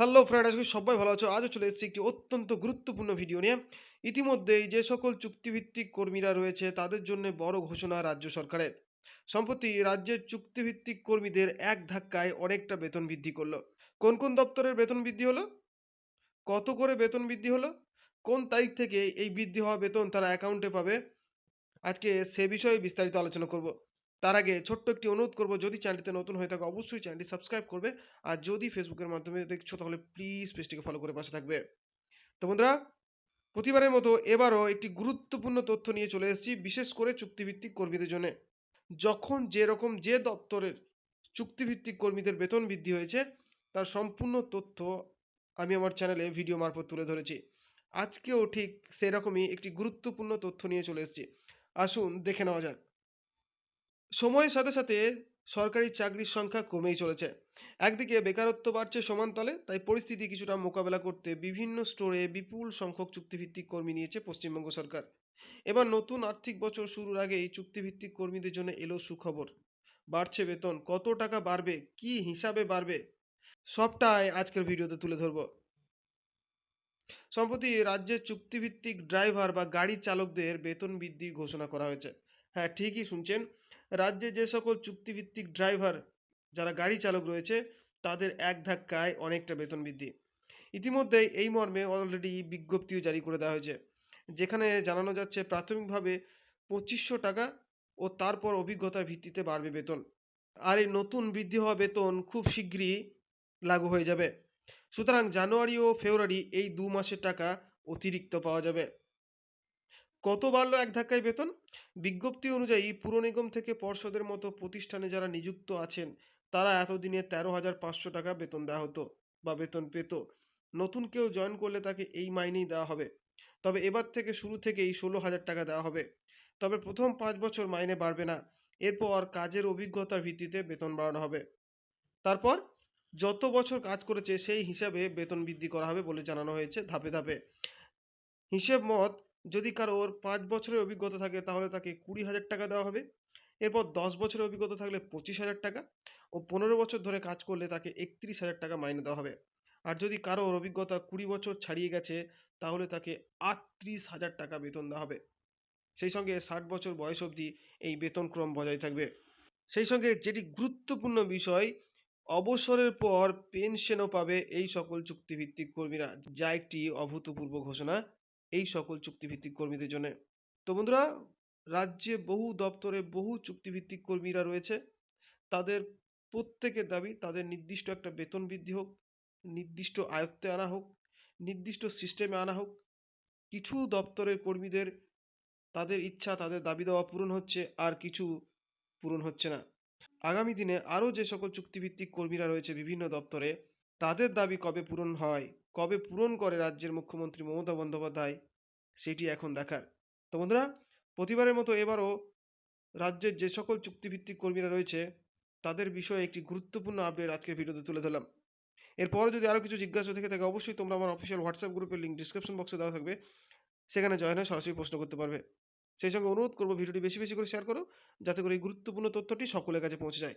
Hello friend আজকে সবাই ভালো আছো। আজও চলে এসেছি একটি অত্যন্ত গুরুত্বপূর্ণ ভিডিও নিয়ে। ইতিমধ্যেই যে সকল চুক্তিভিত্তিক কর্মীরা রয়েছে, তাদের জন্য বড় ঘোষণা রাজ্য সরকারের। সম্প্রতি রাজ্যের চুক্তিভিত্তিক কর্মীদের এক ধাক্কায় অনেকটা বেতন বৃদ্ধি করল। কোন কোন দপ্তরের বেতন বৃদ্ধি হলো? কত করে বেতন বৃদ্ধি হলো? কোন তারিখ থেকে এই বৃদ্ধি হওয়া বেতন তারা অ্যাকাউন্টে পাবে? আজকে সে বিষয়ে বিস্তারিত আলোচনা করব। তার আগে ছোট্ট একটি অনুরোধ করব, যদি চ্যানেলটিতে নতুন হয়ে থাকে, অবশ্যই চ্যানেলটি সাবস্ক্রাইব করবে। আর যদি ফেসবুকের মাধ্যমে দেখছ, তাহলে প্লিজ পেজটিকে ফলো করে পাশে থাকবে। তো বন্ধুরা, প্রতিবারের মতো এবারও একটি গুরুত্বপূর্ণ তথ্য নিয়ে চলে এসেছি, বিশেষ করে চুক্তিভিত্তিক কর্মীদের জন্য। যখন যে রকম যে দপ্তরের চুক্তিভিত্তিক কর্মীদের বেতন বৃদ্ধি হয়েছে, তার সম্পূর্ণ তথ্য আমি আমার চ্যানেলে ভিডিও মারফত তুলে ধরেছি। আজকেও ঠিক সেরকমই একটি গুরুত্বপূর্ণ তথ্য নিয়ে চলে এসেছি। আসুন দেখে নেওয়া যাক। সময়ের সাথে সাথে সরকারি চাকরির সংখ্যা কমেই চলেছে। একদিকে বেকারত্ব বাড়ছে সমানতালে তাই পরিস্থিতি কিছুটা মোকাবেলা করতে বিভিন্ন স্টোরে বিপুল সংখ্যক চুক্তিভিত্তিক কর্মী নিয়েছে পশ্চিমবঙ্গ সরকার। এবার নতুন আর্থিক বছর শুরুর আগেই চুক্তিভিত্তিক কর্মীদের জন্য এলো সুখবর। বাড়ছে বেতন, কত টাকা বাড়বে, কি হিসাবে বাড়বে, সবটাই আজকের ভিডিওতে তুলে ধরবো। সম্প্রতি রাজ্যের চুক্তিভিত্তিক ড্রাইভার বা গাড়ি চালকদের বেতন বৃদ্ধির ঘোষণা করা হয়েছে। হ্যাঁ ঠিকই শুনছেন। রাজ্যে যে সকল চুক্তিভিত্তিক ড্রাইভার যারা গাড়ি চালক রয়েছে, তাদের এক ধাক্কায় অনেকটা বেতন বৃদ্ধি। ইতিমধ্যেই এই মর্মে অলরেডি বিজ্ঞপ্তিও জারি করে দেওয়া হয়েছে, যেখানে জানানো যাচ্ছে প্রাথমিকভাবে পঁচিশশো টাকা ও তারপর অভিজ্ঞতার ভিত্তিতে বাড়বে বেতন। আর এই নতুন বৃদ্ধি হওয়া বেতন খুব শীঘ্রই লাগু হয়ে যাবে। সুতরাং জানুয়ারি ও ফেব্রুয়ারি এই দু মাসের টাকা অতিরিক্ত পাওয়া যাবে। কত বাড়লো এক ধাক্কায় বেতন? বিজ্ঞপ্তি অনুযায়ী পুর নিগম থেকে পর্ষদের মতো প্রতিষ্ঠানে যারা নিযুক্ত আছেন, তারা এতদিনে তেরো হাজার পাঁচশো টাকা বেতন দেওয়া হতো বা বেতন পেত। নতুন কেউ জয়েন করলে তাকে এই মাইনেই দেওয়া হবে। তবে এবার থেকে শুরু থেকেই ষোলো হাজার টাকা দেওয়া হবে। তবে প্রথম পাঁচ বছর মাইনে বাড়বে না। এরপর কাজের অভিজ্ঞতার ভিত্তিতে বেতন বাড়ানো হবে। তারপর যত বছর কাজ করেছে সেই হিসাবে বেতন বৃদ্ধি করা হবে বলে জানানো হয়েছে ধাপে ধাপে। হিসেব মত যদি কারোর পাঁচ বছরের অভিজ্ঞতা থাকে, তাহলে তাকে কুড়ি হাজার টাকা দেওয়া হবে। এরপর দশ বছরের অভিজ্ঞতা থাকলে পঁচিশ হাজার টাকা ও পনেরো বছর ধরে কাজ করলে তাকে একত্রিশ হাজার টাকা মাইনে দেওয়া হবে। আর যদি কারোর অভিজ্ঞতা কুড়ি বছর ছাড়িয়ে গেছে, তাহলে তাকে আটত্রিশ হাজার টাকা বেতন দেওয়া হবে। সেই সঙ্গে ষাট বছর বয়স অবধি এই বেতনক্রম বজায় থাকবে। সেই সঙ্গে যেটি গুরুত্বপূর্ণ বিষয়, অবসরের পর পেনশনও পাবে এই সকল চুক্তিভিত্তিক কর্মীরা, যা একটি অভূতপূর্ব ঘোষণা। এই সকল চুক্তিভিত্তিক কর্মীদের জন্য। তো বন্ধুরা, রাজ্যে বহু দপ্তরে বহু চুক্তিভিত্তিক কর্মীরা রয়েছে। তাদের প্রত্যেকের দাবি, তাদের নির্দিষ্ট একটা বেতন বৃদ্ধি হোক, নির্দিষ্ট আয়ত্তে আনা হোক, নির্দিষ্ট সিস্টেমে আনা হোক। কিছু দপ্তরের কর্মীদের তাদের ইচ্ছা, তাদের দাবি দেওয়া পূরণ হচ্ছে, আর কিছু পূরণ হচ্ছে না। আগামী দিনে আরও যে সকল চুক্তিভিত্তিক কর্মীরা রয়েছে বিভিন্ন দপ্তরে তাদের দাবি কবে পূরণ হয়, কবে পূরণ করে রাজ্যের মুখ্যমন্ত্রী মমতা বন্দ্যোপাধ্যায়, সেটি এখন দেখার। তো বন্ধুরা, প্রতিবারের মতো এবারও রাজ্যের যে সকল চুক্তিভিত্তিক কর্মীরা রয়েছে, তাদের বিষয়ে একটি গুরুত্বপূর্ণ আপডেট আজকের ভিডিওতে তুলে ধরলাম। এরপরে যদি আরও কিছু জিজ্ঞাসা থেকে থাকে, অবশ্যই তোমরা আমার অফিসিয়াল হোয়াটসঅ্যাপ গ্রুপের লিঙ্ক ডিসক্রিপশন বক্সে দেওয়া থাকবে। সেখানে জয়েন হয়ে সরাসরি প্রশ্ন করতে পারবে। সেই সঙ্গে অনুরোধ করব, ভিডিওটি বেশি বেশি করে শেয়ার করো, যাতে করে এই গুরুত্বপূর্ণ তথ্যটি সকলের কাছে পৌঁছে যায়।